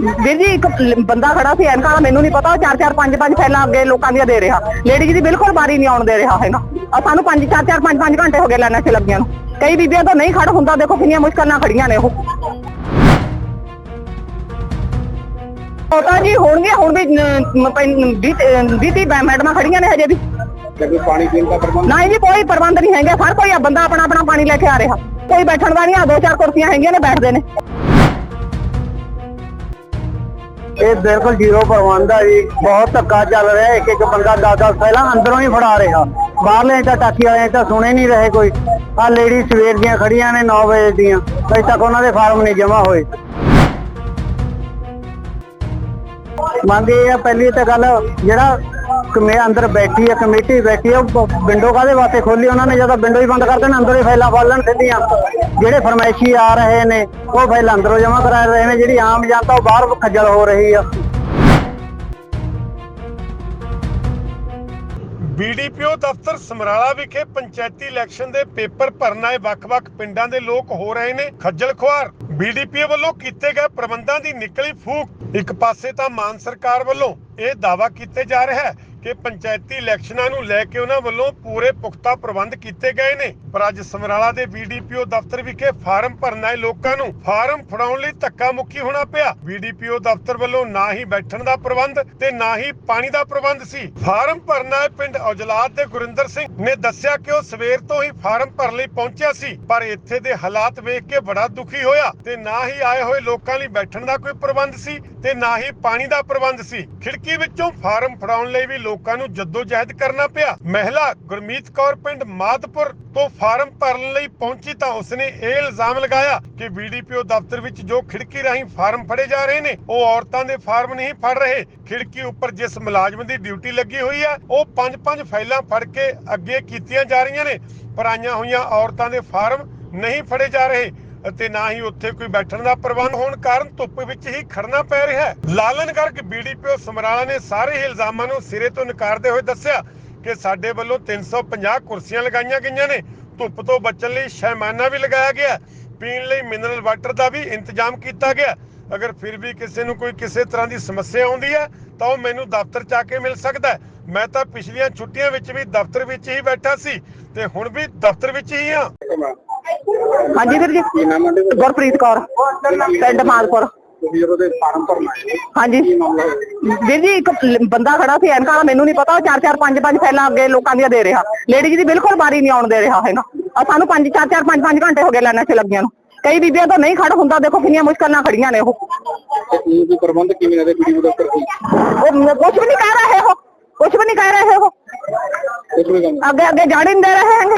ਵੀਰ ਜੀ ਇੱਕ ਬੰਦਾ ਖੜਾ ਸੀ ਐਨਕਾਂ ਵਾਲਾ ਮੈਨੂੰ ਨਹੀਂ ਪਤਾ ਉਹ ਚਾਰ ਚਾਰ ਪੰਜ ਪੰਜ ਫੈਲਾਂ ਅੱਗੇ ਲੋਕਾਂ ਦੀਆਂ ਦੇ ਰਿਹਾ। ਲੇਡੀ ਦੀ ਬਿਲਕੁਲ ਬਾਰੀ ਨਹੀਂ ਆਉਣ ਦੇ ਰਿਹਾ ਹੈਗਾ। ਆ ਸਾਨੂੰ ਪੰਜ ਚਾਰ ਚਾਰ ਪੰਜ ਪੰਜ ਘੰਟੇ ਹੋ ਗਏ ਲਾਈਨਾਂ 'ਚ ਲੱਗੀਆਂ ਨੂੰ। ਕਈ ਬੀਬੀਆਂ ਤਾਂ ਨਹੀਂ ਖੜ ਹੁੰਦਾ ਦੇਖੋ ਕਿੰਨੀਆਂ ਮੁਸ਼ਕਲ ਨਾਲ ਖੜੀਆਂ ਨੇ ਉਹ। ਉਹ ਤਾਂ ਜੀ ਹੋਣਗੇ ਹੁਣ ਵੀ 20 30 ਮੈਡਮਾਂ ਖੜੀਆਂ ਨੇ ਹਜੇ ਵੀ। ਕੋਈ ਪਾਣੀ ਪੀਣ ਦਾ ਪ੍ਰਬੰਧ ਨਹੀਂ ਜੀ ਕੋਈ ਪ੍ਰਬੰਧ ਨਹੀਂ ਹੈਗਾ। ਹਰ ਕੋਈ ਆ ਬੰਦਾ ਆਪਣਾ ਆਪਣਾ ਪਾਣੀ ਲੈ ਕੇ ਆ ਰਿਹਾ। ਕੋਈ ਬੈਠਣ ਦਾ ਨਹੀਂ ਆ ਦੋ ਚਾਰ ਕੁਰਸੀਆਂ ਹੈਗੀਆਂ ਨੇ ਬੈਠਦੇ ਨੇ। ਇਹ ਬਿਲਕੁਲ ਜ਼ੀਰੋ ਪ੍ਰਬੰਧ ਆ ਜੀ। ਬਹੁਤ ਧੱਕਾ ਚੱਲ ਰਿਹਾ। ਇੱਕ ਇੱਕ ਬੰਦਾ 10-10 ਪਹਿਲਾਂ ਅੰਦਰੋਂ ਹੀ ਫੜਾ ਰਿਹਾ। ਬਾਹਰਲੇ ਤਾਂ ਟਾਕੀ ਵਾਲੇ ਤਾਂ ਸੁਣੇ ਨਹੀਂ ਰਹੇ ਕੋਈ। ਆ ਲੇਡੀ ਸਵੇਰ ਦੀਆਂ ਖੜੀਆਂ ਨੇ 9 ਵਜੇ ਦੀਆਂ। ਅਜੇ ਤੱਕ ਉਹਨਾਂ ਦੇ ਫਾਰਮ ਨਹੀਂ ਜਮ੍ਹਾਂ ਹੋਏ। ਮੰਗ ਇਹ ਆ, ਪਹਿਲੀ ਤਾਂ ਗੱਲ, ਜਿਹੜਾ ਕਮੇ ਅੰਦਰ ਬੈਠੀ ਆ, ਕਮੇਟੀ ਬੈਠੀ ਆ ਵਿੰਡੋ ਕਾਦੇ ਵਾਸਤੇ ਖੋਲੀ ਉਹਨਾਂ ਨੇ? ਜਦੋਂ ਵਿੰਡੋ ਹੀ ਬੰਦ ਕਰ ਦੇਣ, ਅੰਦਰ ਹੀ ਫਾਈਲਾਂ ਫਾਲਣ ਸਿੱਧੀਆਂ ਜਿਹੜੇ ਫਰਮਾਇਸ਼ੀ ਆ ਰਹੇ ਨੇ, ਉਹ ਫਾਈਲ ਅੰਦਰੋਂ ਜਮ੍ਹਾਂ ਕਰਾ ਰਹੇ ਨੇ, ਜਿਹੜੀ ਆਮ ਜਨਤਾ ਉਹ ਬਾਹਰ ਖੱਜਲ ਹੋ ਰਹੀ ਆ। ਬੀਡੀਪੀਓ ਦਫ਼ਤਰ ਸਮਰਾਲਾ ਵਿਖੇ ਪੰਚਾਇਤੀ ਇਲੈਕਸ਼ਨ ਦੇ ਪੇਪਰ ਭਰਨ ਆਏ ਵੱਖ-ਵੱਖ ਪਿੰਡਾਂ ਦੇ ਲੋਕ ਹੋ ਰਹੇ ਨੇ ਖੱਜਲ ਖੁਆਰ। ਬੀਡੀਪੀਓ ਵੱਲੋਂ ਕੀਤੇ ਗਏ ਪ੍ਰਬੰਧਾਂ ਦੀ ਨਿਕਲੀ ਫੂਕ। ਇੱਕ ਪਾਸੇ ਤਾਂ ਮਾਨ ਸਰਕਾਰ ਵੱਲੋਂ ਇਹ ਦਾਵਾ ਕੀਤੇ ਜਾ ਰਿਹਾ ਹੈ ਕਿ ਪੰਚਾਇਤੀ ਇਲੈਕਸ਼ਨਾਂ ਨੂੰ ਲੈ ਕੇ ਉਹਨਾਂ ਵੱਲੋਂ ਪੂਰੇ ਪੁਖਤਾ ਪ੍ਰਬੰਧ ਕੀਤੇ ਗਏ ਨੇ। ਪਰ ਅੱਜ ਸਮਰਾਲਾ ਦੇ ਬੀਡੀਪੀਓ ਦਫ਼ਤਰ ਵਿਖੇ ਫਾਰਮ ਭਰਨ ਆਏ ਲੋਕਾਂ ਨੂੰ। ਫਾਰਮ ਫੜਾਉਣ ਲਈ ਧੱਕਾ ਮੁੱਕੀ ਹੋਣਾ ਪਿਆ। ਬੀਡੀਪੀਓ ਦਫ਼ਤਰ ਵੱਲੋਂ ਨਾ ਹੀ ਬੈਠਣ ਦਾ ਪ੍ਰਬੰਧ ਤੇ ਨਾ ਹੀ ਪਾਣੀ ਦਾ ਪ੍ਰਬੰਧ ਸੀ। ਫਾਰਮ ਭਰਨ ਆਏ ਪਿੰਡ ਔਜਲਾਤ ਦੇ ਗੁਰਿੰਦਰ ਸਿੰਘ ਨੇ ਦੱਸਿਆ ਕਿ ਉਹ ਸਵੇਰ ਤੋਂ ਹੀ ਫਾਰਮ ਭਰਨ ਲਈ ਪਹੁੰਚਿਆ ਸੀ, ਪਰ ਇੱਥੇ ਦੇ ਹਾਲਾਤ ਵੇਖ ਕੇ ਬੜਾ ਦੁਖੀ ਹੋਇਆ ਤੇ ਨਾ ਹੀ ਆਏ ਹੋਏ ਲੋਕਾਂ ਲਈ ਬੈਠਣ ਦਾ ਕੋਈ ਪ੍ਰਬੰਧ ਸੀ ਤੇ ਨਾ ਹੀ ਪਾਣੀ ਦਾ ਪ੍ਰਬੰਧ ਸੀ। ਖਿੜਕੀ ਵਿੱਚੋਂ ਫਾਰਮ ਫੜਾਉਣ ਲਈ ਵੀ ਲੋਕਾਂ ਨੂੰ ਜਹਿਦ ਕਰਨਾ ਪਿਆ। ਮਹਿਲਾ ਗੁਰਮੀਤ ਕੌਰ ਪਿੰਡ ਮਾਦਪੁਰ ਤੋਂ ਫਾਰਮ ਭਰਨ ਲਈ ਪਹੁੰਚੀ ਤਾਂ ਉਸਨੇ ਇਹ ਇਲਜ਼ਾਮ ਲਗਾਇਆ ਕਿ ਬੀਡੀਪੀਓ ਦਫ਼ਤਰ ਵਿੱਚ ਜੋ ਖਿੜਕੀ ਰਾਹੀਂ ਫਾਰਮ ਫੜੇ ਜਾ ਰਹੇ ਨੇ, ਉਹ ਔਰਤਾਂ ਦੇ ਫਾਰਮ ਨਹੀਂ ਫੜ ਰਹੇ। ਖਿੜਕੀ ਉੱਪਰ ਜਿਸ ਮੁਲਾਜ਼ਮ ਦੀ ਡਿਊਟੀ ਲੱਗੀ ਹੋਈ ਹੈ ਉਹ ਪੰਜ ਪੰਜ ਫਾਈਲਾਂ ਫੜ ਕੇ ਅੱਗੇ ਕੀਤੀਆਂ ਜਾ ਰਹੀਆਂ ਨੇ। ਪਰ ਹੋਈਆਂ ਔਰਤਾਂ ਦੇ ਫਾਰਮ ਨਹੀਂ ਫੜੇ ਜਾ ਰਹੇ। ਅਤੇ ਨਾ ਹੀ ਉੱਥੇ ਕੋਈ ਬੈਠਣ ਦਾ ਪ੍ਰਬੰਧ ਹੋਣ ਕਾਰਨ ਧੁੱਪ ਵਿੱਚ ਹੀ ਖੜਨਾ ਪੈ ਰਿਹਾ ਹੈ। ਲਾਲਨ ਗਰਗ ਬੀਡੀਪੀਓ ਸਮਰਾਲਾ ਨੇ ਸਾਰੇ ਹੀ ਇਲਜ਼ਾਮਾਂ ਨੂੰ ਸਿਰੇ ਤੋਂ ਨਕਾਰਦੇ ਹੋਏ ਦੱਸਿਆ ਕਿ ਸਾਡੇ ਵੱਲੋਂ 350 ਕੁਰਸੀਆਂ ਲਗਾਈਆਂ ਗਈਆਂ ਨੇ। ਧੁੱਪ ਤੋਂ ਬਚਣ ਲਈ ਸ਼ੈਮਾਨਾ ਵੀ ਲਗਾਇਆ ਗਿਆ ਪੀਣ ਲਈ ਮਿਨਰਲ ਵਾਟਰ ਦਾ ਵੀ ਇੰਤਜ਼ਾਮ ਕੀਤਾ ਗਿਆ ਅਗਰ ਫਿਰ ਵੀ ਕਿਸੇ ਨੂੰ ਕੋਈ ਕਿਸੇ ਤਰ੍ਹਾਂ ਦੀ ਸਮੱਸਿਆ ਆਉਂਦੀ ਹੈ, ਤਾਂ ਉਹ ਮੈਨੂੰ ਦਫ਼ਤਰ 'ਚ ਆ ਕੇ ਮਿਲ ਸਕਦਾ ਮੈਂ ਤਾਂ ਪਿਛਲੀਆਂ ਛੁੱਟੀਆਂ ਵਿੱਚ ਵੀ ਦਫ਼ਤਰ ਵਿੱਚ ਹੀ ਬੈਠਾ ਸੀ ਤੇ ਹੁਣ ਵੀ ਦਫ਼ਤਰ ਵਿੱਚ ਹੀ ਹਾਂ। ਹਾਂਜੀ ਵੀਰ ਜੀ ਕੀ ਨਾਮ ਹੈ ਤੁਹਾਡਾ? ਗੁਰਪ੍ਰੀਤ ਕੌਰ ਪਿੰਡ ਮਾਲਪੁਰ। ਤੁਸੀਂ ਜਦੋਂ ਦੇ ਫਾਰਮ ਭਰਨ ਆਏ ਨੇ ਹਾਂਜੀ ਕੀ ਮਾਮਲਾ ਹੋਇਆ ਵੀਰ ਜੀ ਇੱਕ ਲ- ਬੰਦਾ ਖੜਾ ਸੀ ਐਨਕਾਂ ਵਾਲਾ ਮੈਨੂੰ ਨਹੀਂ ਪਤਾ ਉਹ ਚਾਰ ਚਾਰ ਪੰਜ ਪੰਜ ਫੈਲਾਂ ਅੱਗੇ ਲੋਕਾਂ ਦੀਆਂ ਦੇ ਰਿਹਾ। ਲੇਡੀ ਦੀ ਬਿਲਕੁਲ ਬਾਰੀ ਨਹੀਂ ਆਉਣ ਦੇ ਰਿਹਾ ਹੈਗਾ ਆ ਸਾਨੂੰ ਪੰਜ ਚਾਰ ਚਾਰ ਪੰਜ ਪੰਜ ਘੰਟੇ ਹੋ ਗਏ ਲਾਈਨਾਂ 'ਚ ਲੱਗੀਆਂ ਨੂੰ। ਕਈ ਬੀਬੀਆਂ ਤਾਂ ਨਹੀਂ ਖੜ ਹੁੰਦਾ ਦੇਖੋ ਕਿੰਨੀਆਂ ਮੁਸ਼ਕਲ ਨਾਲ ਖੜੀਆਂ ਨੇ ਉਹ। ਤੇ ਕੀ ਵੀ ਪ੍ਰਬੰਧ ਕਿਵੇਂ ਨੇ ਵੀਡੀਓ ਦਫ਼ਤਰ ਦੀ ਉਹ ਕੁਝ ਵੀ ਨਹੀਂ ਕਹਿ ਰਹੇ ਹੋ ਕੁਝ ਵੀ ਨਹੀਂ ਕਹਿ ਰਹੇ ਹੋ ਕੁਝ ਵੀ ਕੰਮ ਅੱਗੇ ਅੱਗੇ ਜਾਣ ਹੀ ਨਹੀਂ ਦੇ ਰਹੇ ਹੈਗੇ।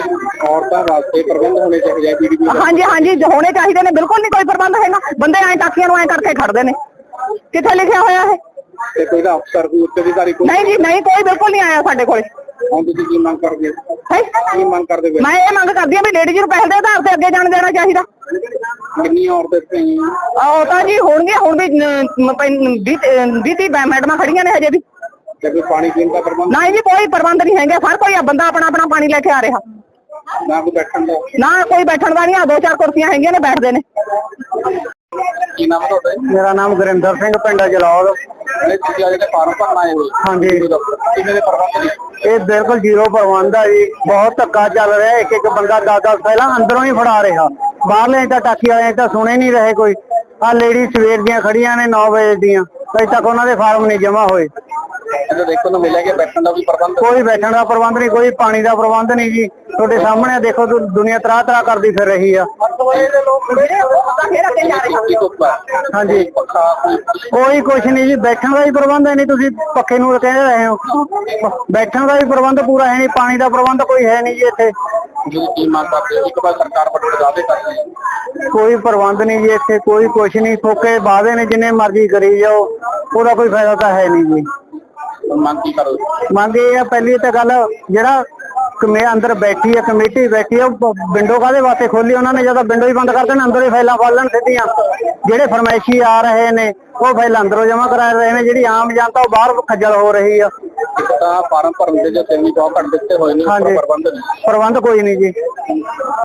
ਔਰਤਾਂ ਵਾਸਤੇ ਪ੍ਰਬੰਧ ਹੋਣੇ ਚਾਹੀਦੇ ਆ ਵੀਡੀਓ ਹਾਂਜੀ ਹਾਂਜੀ ਜੋ ਹੋਣੇ ਚਾਹੀਦੇ ਨੇ ਬਿਲਕੁਲ ਨਹੀਂ ਕੋਈ ਪ੍ਰਬੰਧ ਹੈਗਾ। ਬੰਦੇ ਐਂ ਟਾਕੀਆਂ ਨੂੰ ਐਂ ਕਰਕੇ ਖੜਦੇ ਨੇ। ਕਿੱਥੇ ਲਿਖਿਆ ਹੋਇਆ ਹੈ ਤੇ ਕੋਈ ਦਾ ਅਫਸਰ ਕੋਈ ਉੱਚ ਅਧਿਕਾਰੀ ਕੋਈ? ਨਹੀਂ ਜੀ ਨਹੀਂ ਕੋਈ ਬਿਲਕੁਲ ਨਹੀਂ ਆਇਆ ਸਾਡੇ ਕੋਲ। ਹੁਣ ਤੁਸੀਂ ਕੀ ਮੰਗ ਕਰਦੇ? ਹੋ? ਕੀ ਮੰਗ ਕਰਦੇ ਹੋ ਮੈਂ ਇਹ ਮੰਗ ਕਰਦੀ ਹਾਂ ਵੀ ਲੇਡੀਜ਼ ਨੂੰ ਪੈਸੇ ਦੇ ਆਧਾਰ ਤੇ ਅੱਗੇ ਜਾਣ ਦੇਣਾ ਚਾਹੀਦਾ। ਕਿੰਨੀ ਔਰਤਾਂ ਇੱਥੇ? ਆਹ ਤਾਂ ਜੀ ਹੋਣਗੇ ਹੁਣ ਵੀ 20 30 ਮੈਡਮਾਂ ਖੜੀਆਂ ਨੇ ਹਜੇ ਵੀ। ਤੇ ਕੋਈ ਪਾਣੀ ਪੀਣ ਦਾ ਪ੍ਰਬੰਧ? ਨਹੀਂ ਜੀ ਕੋਈ ਪ੍ਰਬੰਧ ਨਹੀਂ ਹੈਗਾ। ਹਰ ਕੋਈ ਆ ਬੰਦਾ ਆਪਣਾ ਆਪਣਾ ਪਾਣੀ ਲੈ ਕੇ ਆ ਰਿਹਾ। ਨਾ ਕੋਈ ਬੈਠਣ ਦਾ। ਨਾ ਕੋਈ ਬੈਠਣ ਦਾ ਨਹੀਂ ਆ ਦੋ ਚਾਰ ਕੁਰਸੀਆਂ ਹੈਗੀਆਂ ਨੇ ਬੈਠਦੇ ਨੇ। ਕੀ ਨਾਮ ਹੈ ਤੁਹਾਡਾ ਜੀ? ਮੇਰਾ ਨਾਮ ਗੁਰਿੰਦਰ ਸਿੰਘ ਪਿੰਡ ਜਲੌਰ। ਇਹ ਤੁਸੀਂ ਅੱਜ ਦੇ ਫਾਰਮ ਭਰਨ ਆਏ ਹੋ ਹਾਂਜੀ। ਵੀਡੀਓ ਦਫ਼ਤਰ ਕਿਵੇਂ ਦੇ ਪ੍ਰਬੰਧ ਨੇ ਇਹ ਬਿਲਕੁਲ ਜ਼ੀਰੋ ਪ੍ਰਬੰਧ ਆ ਜੀ। ਬਹੁਤ ਧੱਕਾ ਚੱਲ ਰਿਹਾ ਇੱਕ ਇੱਕ ਬੰਦਾ 10-10 ਪਹਿਲਾਂ ਅੰਦਰੋਂ ਹੀ ਫੜਾ ਰਿਹਾ। ਬਾਹਰਲੇ ਤਾਂ ਟਾਕੀ ਵਾਲੇ ਤਾਂ ਸੁਣੇ ਨਹੀਂ ਰਹੇ ਕੋਈ। ਆ ਲੇਡੀ ਸਵੇਰ ਦੀਆਂ ਖੜੀਆਂ ਨੇ 9 ਵਜੇ ਦੀਆਂ। ਅਜੇ ਤੱਕ ਉਹਨਾਂ ਦੇ ਫਾਰਮ ਨਹੀਂ ਜਮ੍ਹਾਂ ਹੋਏ। ਇਹਦੇ ਦੇਖੋ ਨੂੰ ਮਿਲਿਆ ਕਿ ਬੈਠਣ ਦਾ ਵੀ ਪ੍ਰਬੰਧ ਕੋਈ ਬੈਠਣ ਦਾ ਪ੍ਰਬੰਧ ਨਹੀਂ ਕੋਈ ਪਾਣੀ ਦਾ ਪ੍ਰਬੰਧ ਨਹੀਂ ਜੀ। ਤੁਹਾਡੇ ਸਾਹਮਣੇ ਦੇਖੋ ਦੁ- ਦੁਨੀਆ ਤਰਾ ਤਰਾ ਕਰਦੀ ਫਿਰ ਰਹੀ ਆ। ਹੈ ਹਾਂਜੀ। ਕੋਈ ਕੁਛ ਨਹੀਂ ਜੀ ਬੈਠਣ ਦਾ ਹੀ ਪ੍ਰਬੰਧ ਹੈ ਨਹੀਂ ਤੁਸੀਂ ਪੱਖੇ ਨੂੰ ਕਹਿ ਰਹੇ ਹੋ। ਬੈਠਣ ਦਾ ਵੀ ਪ੍ਰਬੰਧ ਪੂਰਾ ਹੈ ਨਹੀਂ ਪਾਣੀ ਦਾ ਪ੍ਰਬੰਧ ਕੋਈ ਹੈ ਨਹੀਂ ਜੀ ਇੱਥੇ। ਜੀ ਕੀ ਮੰਗ ਕਰਦੇ ਹੋ ਇੱਕ ਵਾਰ ਸਰਕਾਰ ਵੱਲੋਂ ਦਾਅਵੇ ਕਰ ਰਹੀ ਹੈ ਕੋਈ ਪ੍ਰਬੰਧ ਨਹੀਂ ਜੀ ਇੱਥੇ ਕੋਈ ਕੁਛ ਨਹੀਂ ਫੋਕੇ ਵਾਅਦੇ ਨੇ ਜਿੰਨੇ ਮਰਜ਼ੀ ਕਰੀ ਜਾਓ ਉਹਦਾ ਕੋਈ ਫਾਇਦਾ ਤਾਂ ਹੈ ਨਹੀਂ ਜੀ। ਮੰਗ ਕੀ ਕਰੋ ਮੰਗ ਇਹ ਆ ਪਹਿਲੀ ਤਾਂ ਗੱਲ ਜਿਹੜਾ ਕਮੇ ਅੰਦਰ ਬੈਠੀ ਆ ਕਮੇਟੀ ਬੈਠੀ ਆ ਵਿੰਡੋ ਕਾਦੇ ਵਾਸਤੇ ਖੋਲੀ? ਉਹਨਾਂ ਨੇ ਜਦੋਂ ਵਿੰਡੋ ਹੀ ਬੰਦ ਕਰ ਦੇਣ ਅੰਦਰ ਹੀ ਫਾਈਲਾਂ ਫਾਲਣ ਸਿੱਧੀਆਂ। ਜਿਹੜੇ ਫਰਮਾਇਸ਼ੀ ਆ ਰਹੇ ਨੇ ਉਹ ਫਾਈਲਾਂ ਅੰਦਰੋਂ ਜਮ੍ਹਾਂ ਕਰਾ ਰਹੇ ਨੇ ਜਿਹੜੀ ਆਮ ਜਨਤਾ ਉਹ ਬਾਹਰ ਖੱਜਲ ਹੋ ਰਹੀ ਆ। ਤਾਂ ਫਾਰਮ ਭਰਨ ਦੇ ਜੋ ਤਿੰਨ ਬਹੁਤ ਘੱਟ ਦਿੱਤੇ ਹੋਏ ਨੇ ਉੱਪਰ ਹਾਂਜੀ। ਪ੍ਰਬੰਧ ਪ੍ਰਬੰਧ ਕੋਈ ਨਹੀਂ ਜੀ।